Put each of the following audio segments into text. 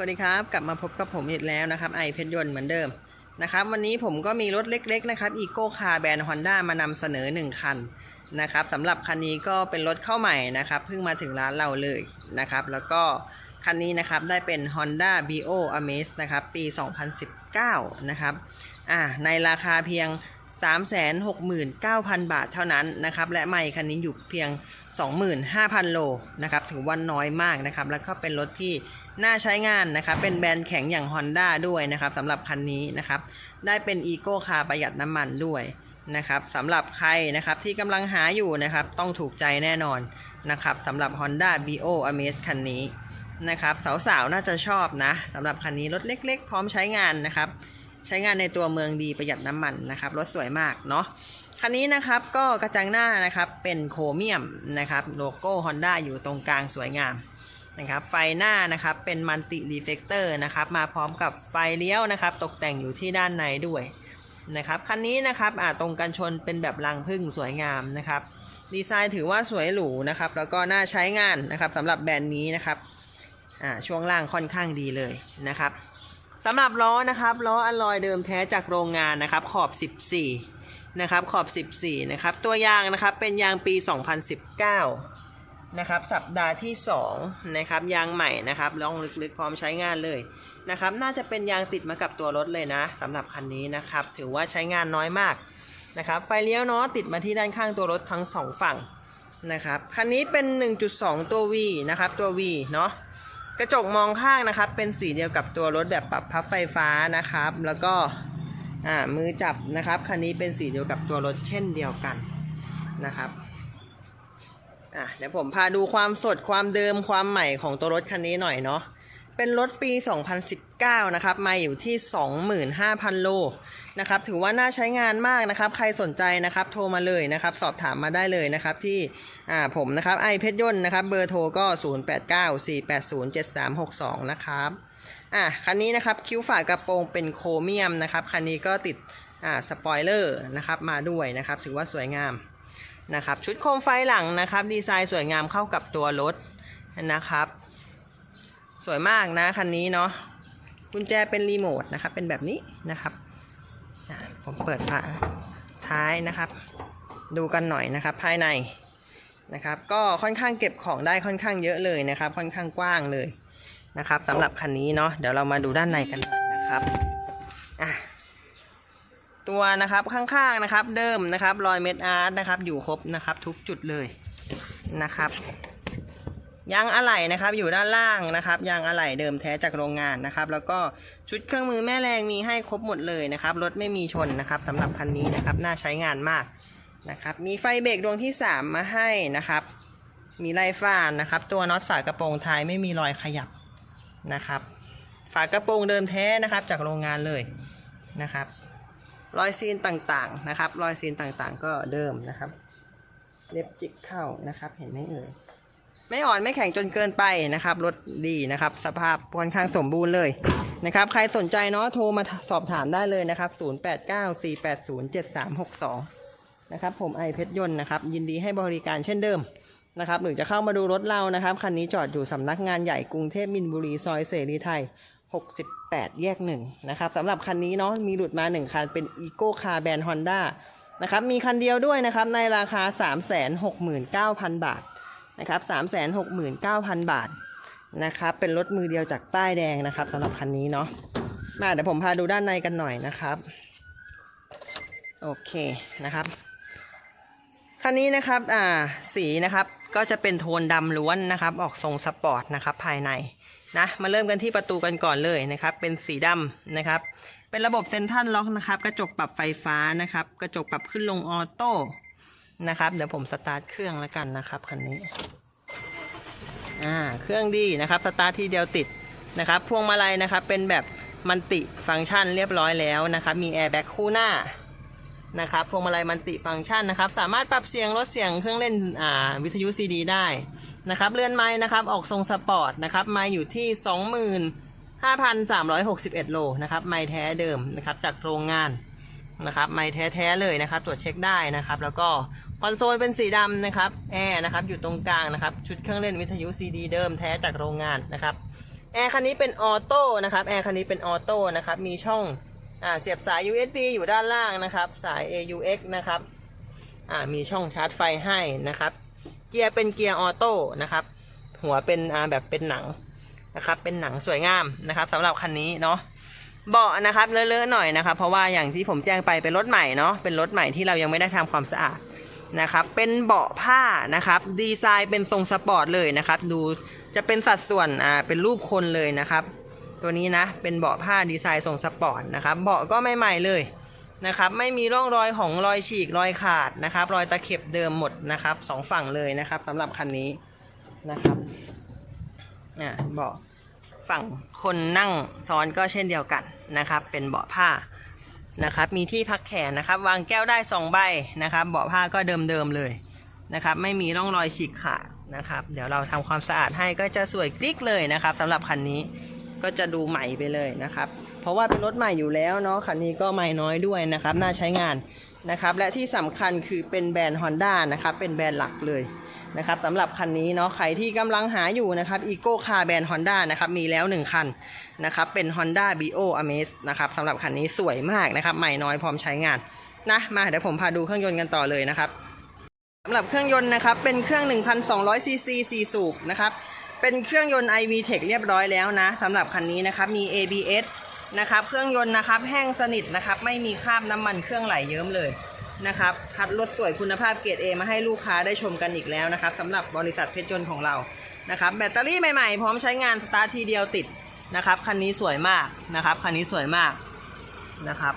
สวัสดีครับ กลับมาพบกับผมอีกแล้วนะครับไอเพชรยนต์เหมือนเดิมนะครับวันนี้ผมก็มีรถเล็กๆนะครับอีโก้คาร์แบรนด์ฮอนด้ามานำเสนอ 1 คันนะครับสำหรับคันนี้ก็เป็นรถเข้าใหม่นะครับเพิ่งมาถึงร้านเราเลยนะครับแล้วก็คันนี้นะครับได้เป็น Honda Bio Amaze นะครับปี 2019 นะครับอ่าในราคาเพียง 369,000 บาทเท่านั้นนะครับ และไม่คันนี้อยู่เพียง 25,000 โลนะครับ ถือว่าน้อยมากนะครับ แล้วก็เป็นรถที่น่าใช้งานนะครับ เป็นแบรนด์แข็งอย่าง Honda ด้วยนะครับสำหรับคันนี้นะครับ ได้เป็น Eco Car ประหยัดน้ำมันด้วยนะครับสำหรับใครนะครับที่กำลังหาอยู่นะครับ ต้องถูกใจแน่นอนนะครับสำหรับ Honda Bio Amaze คันนี้นะครับ สาวๆ น่าจะชอบนะสำหรับคันนี้รถเล็ก ๆ พร้อมใช้งานนะครับ ใช้งานในตัวเมืองดีประหยัดน้ำมันนะครับรถสวยมากเนาะคันนี้นะครับก็กระจังหน้านะครับเป็นโครเมียมนะครับโลโก้ Honda อยู่ตรงกลางสวยงามนะครับไฟหน้านะครับเป็นมัลติรีเฟกเตอร์นะครับมาพร้อมกับไฟเลี้ยวนะครับ ตกแต่งอยู่ที่ด้านในด้วยนะครับคันนี้นะครับอ่าตรงกันชนเป็นแบบรังพึ่งสวยงามนะครับ ดีไซน์ถือว่าสวยหรูนะครับแล้วก็น่าใช้งานนะครับสำหรับแบรนด์นี้นะครับอ่าช่วงล่างค่อนข้างดีเลยนะครับ สำหรับล้อนะครับล้ออลลอยเดิมแท้จากโรงงานนะครับขอบ 14 นะครับขอบ 14 นะครับ ตัวยางนะครับเป็นยางปี 2019 นะครับสัปดาห์ที่ 2 นะครับยางใหม่นะครับลองลึกๆพร้อมใช้งานเลยนะครับน่าจะเป็นยางติดมากับตัวรถเลยนะสำหรับคันนี้นะครับถือว่าใช้งานน้อยมากนะครับไฟเลี้ยวเนาะติดมาที่ด้านข้างตัวรถทั้งสองฝั่งนะครับคันนี้เป็น 1.2 ตัว V นะครับตัว V เนาะ กระจกมองข้างนะครับ เป็นสีเดียวกับตัวรถแบบปรับพับไฟฟ้านะครับ แล้วก็มือจับนะครับคันนี้เป็นสีเดียวกับตัวรถเช่นเดียวกันนะครับเดี๋ยวผมพาดูความสดความเดิมความใหม่ของตัวรถคันนี้หน่อยเนาะ เป็นรถปี 2019 นะครับ มาอยู่ที่ 25,000 โลนะครับ ถือว่าน่าใช้งานมากนะครับ ใครสนใจนะครับ โทรมาเลยนะครับ สอบถามมาได้เลยนะครับ ที่อ่าผมนะครับ ไอเพชรยนต์นะครับ เบอร์โทรก็ 0894807362 นะครับ อะคันนี้นะครับ คิ้วฝากระโปรงเป็นโครเมียมนะครับ คันนี้ก็ติดอ่าสปอยเลอร์นะครับ มาด้วยนะครับ ถือว่าสวยงามนะครับ ชุดโคมไฟหลังนะครับ ดีไซน์สวยงามเข้ากับตัวรถนะครับ สวยมากนะคันนี้เนาะกุญแจเป็นรีโมทนะครับ เป็นแบบนี้นะครับ ผมเปิดฝาท้ายนะครับ ดูกันหน่อยนะครับ ภายในนะครับ ก็ค่อนข้างเก็บของได้ค่อนข้างเยอะเลยนะครับ ค่อนข้างกว้างเลยนะครับสำหรับคันนี้เนาะเดี๋ยวเรามาดูด้านในกันหน่อยนะครับอะตัวนะครับข้างๆนะครับ เดิมนะครับรอยเม็ดอาร์ตนะครับ อยู่ครบนะครับ ทุกจุดเลยนะครับ ยางอะไหล่นะครับอยู่ด้านล่างนะครับยางอะไหล่เดิมแท้จากโรงงานนะครับ แล้วก็ชุดเครื่องมือแม่แรงมีให้ครบหมดเลยนะครับรถไม่มีชนนะครับสำหรับคันนี้นะครับน่าใช้งานมากนะครับมีไฟเบรกดวงที่ 3 มาให้นะครับ มีไล่ฟ้านนะครับ ตัวน็อตฝากระโปรงท้ายไม่มีรอยขยับนะครับ ฝากระโปรงเดิมแท้นะครับจากโรงงานเลยนะครับ รอยซีนต่างๆนะครับ รอยซีนต่างๆ ก็เดิมนะครับ เล็บจิกเข้านะครับ เห็นไหมเอ่ย ไม่อ่อนไม่แข็งจนเกินไปนะครับรถดีนะครับ สภาพค่อนข้างสมบูรณ์เลยนะครับ ใครสนใจเนาะโทรมาสอบถามได้เลยนะครับ 0894807362 นะครับ ผมไอเพชรยนต์นะครับ ยินดีให้บริการเช่นเดิมนะครับหรือจะเข้ามาดูรถเรานะครับคันนี้จอดอยู่สำนักงานใหญ่กรุงเทพมินบุรีซอยเสรีไทย 68 แยกหนึ่งนะครับสำหรับคันนี้เนาะมีหลุดมา 1 คันเป็น Eco Car แบรนด์ Honda นะครับมีคันเดียวด้วยนะครับในราคา 369,000 บาท นะครับ369,000บาทนะครับ เป็นรถมือเดียวจากป้ายแดงนะครับสำหรับคันนี้เนาะ มาเดี๋ยวผมพาดูด้านในกันหน่อยนะครับ โอเคนะครับ คันนี้นะครับอ่าสีนะครับก็จะเป็นโทนดำล้วนนะครับ ออกทรงสปอร์ตนะครับภายในนะ มาเริ่มกันที่ประตูกันก่อนเลยนะครับ เป็นสีดำนะครับ เป็นระบบเซนทรัลล็อกนะครับ กระจกปรับไฟฟ้านะครับ กระจกปรับขึ้นลงออโต้ นะครับ เดี๋ยวผมสตาร์ทเครื่องแล้วกันนะครับคันนี้ อ่า เครื่องดีนะครับ สตาร์ททีเดียวติดนะครับ พวงมาลัยนะครับ เป็นแบบมันติฟังก์ชันเรียบร้อยแล้วนะครับ มีแอร์แบ็กคู่หน้านะครับ พวงมาลัยมันติฟังก์ชันนะครับ สามารถปรับเสียงลดเสียงเครื่องเล่นอ่าวิทยุซีดีได้นะครับ เลื่อนไม้นะครับ ออกทรงสปอร์ตนะครับ ไม้อยู่ที่ 25,361 โลนะครับ ไม้แท้เดิมนะครับ จากโรงงานนะครับ ไม่แท้ๆเลยนะครับ ตรวจเช็คได้นะครับ แล้วก็ คอนโซลเป็นสีดำนะครับแอร์นะครับอยู่ตรงกลางนะครับชุดเครื่องเล่นวิทยุซีดีเดิมแท้จากโรงงานนะครับแอร์คันนี้เป็นออโต้นะครับแอร์คันนี้เป็นออโต้นะครับมีช่องอ่าเสียบสาย USB อยู่ด้านล่างนะครับสาย AUX นะครับอ่ามีช่องชาร์จไฟให้นะครับเกียร์เป็นเกียร์ออโต้นะครับหัวเป็นอ่าแบบเป็นหนังนะครับเป็นหนังสวยงามนะครับสำหรับคันนี้เนาะเบาะนะครับเลอะๆหน่อยนะครับเพราะว่าอย่างที่ผมแจ้งไปเป็นรถใหม่เนาะเป็นรถใหม่ที่เรายังไม่ได้ทำความสะอาด นะครับ เป็นเบาะผ้านะครับ ดีไซน์เป็นทรงสปอร์ตเลยนะครับ ดูจะเป็นสัดส่วนอ่าเป็นรูปคนเลยนะครับ ตัวนี้นะเป็นเบาะผ้าดีไซน์ทรงสปอร์ตนะครับ เบาะก็ไม่ใหม่เลยนะครับไม่มีร่องรอยของรอยฉีกรอยขาดนะครับ รอยตะเข็บเดิมหมดนะครับสองฝั่งเลยนะครับสำหรับคันนี้นะครับอ่าเบาะฝั่งคนนั่งซ้อนก็เช่นเดียวกันนะครับ เป็นเบาะผ้า นะครับมีที่พักแขนนะครับ วางแก้วได้สองใบนะครับ เบาะผ้าก็เดิมๆเลยนะครับ ไม่มีร่องรอยฉีกขาดนะครับ เดี๋ยวเราทำความสะอาดให้ก็จะสวยกริ๊กเลยนะครับสำหรับคันนี้ก็จะดูใหม่ไปเลยนะครับ เพราะว่าเป็นรถใหม่อยู่แล้วเนาะคันนี้ก็ใหม่น้อยด้วยนะครับ น่าใช้งานนะครับ และที่สำคัญคือเป็นแบรนด์ Honda นะครับ เป็นแบรนด์หลักเลย นะครับสำหรับคันนี้เนาะใครที่กำลังหาอยู่นะครับ Eco Car แบรนด์ Honda นะครับมีแล้ว 1 คันนะครับเป็น Honda Bio Amaze นะครับสำหรับคันนี้สวยมากนะครับใหม่น้อยพร้อมใช้งานนะมาเดี๋ยวผมพาดูเครื่องยนต์กันต่อเลยนะครับสำหรับเครื่องยนต์นะครับเป็นเครื่อง 1,200 ซีซี4สูบนะครับเป็นเครื่องยนต์ iVTEC เรียบร้อยแล้วนะสำหรับคันนี้นะครับมี ABS นะครับเครื่องยนต์นะครับแห้งสนิทนะครับไม่มีคราบน้ำมันเครื่องไหลเยิ้มเลย นะครับ คัดรถสวยคุณภาพเกรด A มาให้ลูกค้าได้ชมกันอีกแล้วนะครับสำหรับบริษัทเพชรยนต์ของเรานะครับ แบตเตอรี่ใหม่ๆ พร้อมใช้งานสตาร์ททีเดียวติดนะครับคันนี้สวยมากนะครับคันนี้สวยมากนะครับ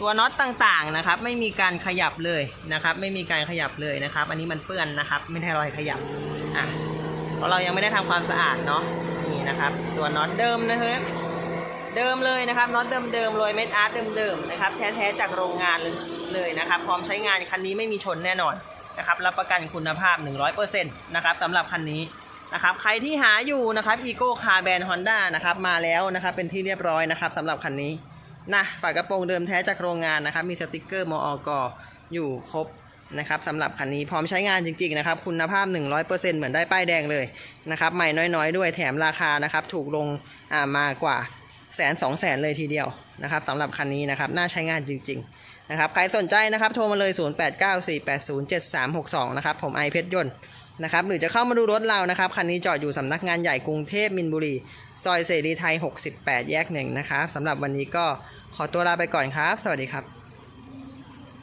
ตัวน็อตต่างๆนะครับไม่มีการขยับเลยนะครับ ไม่มีการขยับเลยนะครับ อันนี้มันเปื้อนนะครับ ไม่ได้รอยขยับอะเพราะเรายังไม่ได้ทำความสะอาดเนาะนี่นะครับ ตัวน็อตเดิมนะฮะเดิมเลยนะครับน็อตเดิมๆโรยเม็ดอาร์ตเดิมๆนะครับแท้ๆจากโรงงานเลย เลยนะครับพร้อมใช้งานคันนี้ไม่มีชนแน่นอนนะครับรับประกันคุณภาพ 100%นะครับสำหรับคันนี้นะครับใครที่หาอยู่นะครับอีโก้คาร์แบรนด์ฮอนด้านะครับมาแล้วนะครับเป็นที่เรียบร้อยนะครับสำหรับคันนี้นะฝากระโปรงเดิมแท้จากโรงงานนะครับมีสติกเกอร์มออกอยู่ครบนะครับสำหรับคันนี้พร้อมใช้งานจริงๆนะครับคุณภาพ 100%เหมือนได้ป้ายแดงเลยนะครับใหม่น้อยๆ ด้วยแถมราคานะครับถูกลงอ่ามากว่าแสนสองแสนเลยทีเดียวนะครับสำหรับคันนี้นะครับน่าใช้งานจริง ๆ นะครับใครสนใจนะครับโทรมาเลย 0894807362 นะครับผมไอเพชรยนต์นะครับหรือจะเข้ามาดูรถเรานะครับคันนี้จอดอยู่สำนักงานใหญ่กรุงเทพมินบุรี ซอยเสรีไทย 68 แยกหนึ่งนะครับสำหรับวันนี้ก็ขอตัวลาไปก่อนครับ สวัสดีครับ